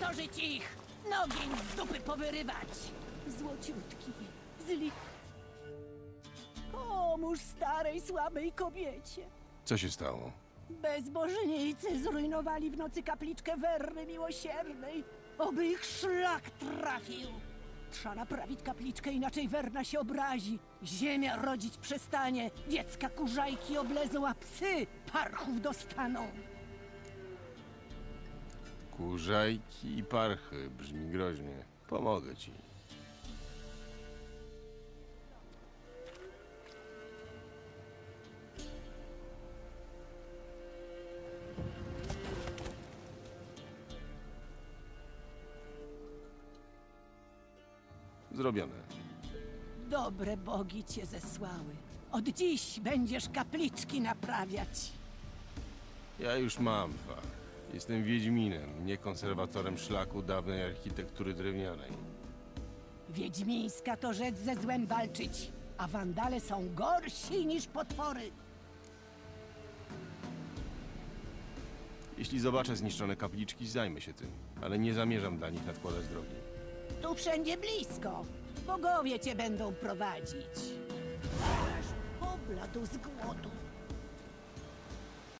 Zatorzyć ich! Nogi im z dupy powyrywać! Złociutki, zli... Pomóż starej, słabej kobiecie. Co się stało? Bezbożnicy zrujnowali w nocy kapliczkę Werny Miłosiernej. Oby ich szlak trafił. Trzeba naprawić kapliczkę, inaczej Werna się obrazi. Ziemia rodzić przestanie, dziecka kurzajki oblezą, a psy parchów dostaną. Kurzajki i parchy. Brzmi groźnie. Pomogę ci. Zrobione. Dobre bogi cię zesłały. Od dziś będziesz kapliczki naprawiać. Ja już mam fach. Jestem Wiedźminem, nie konserwatorem szlaku dawnej architektury drewnianej. Wiedźmińska to rzecz ze złem walczyć, a wandale są gorsi niż potwory. Jeśli zobaczę zniszczone kapliczki, zajmę się tym, ale nie zamierzam dla nich nadkładać drogi. Tu wszędzie blisko. Bogowie cię będą prowadzić. Ależ pobladł z głodu.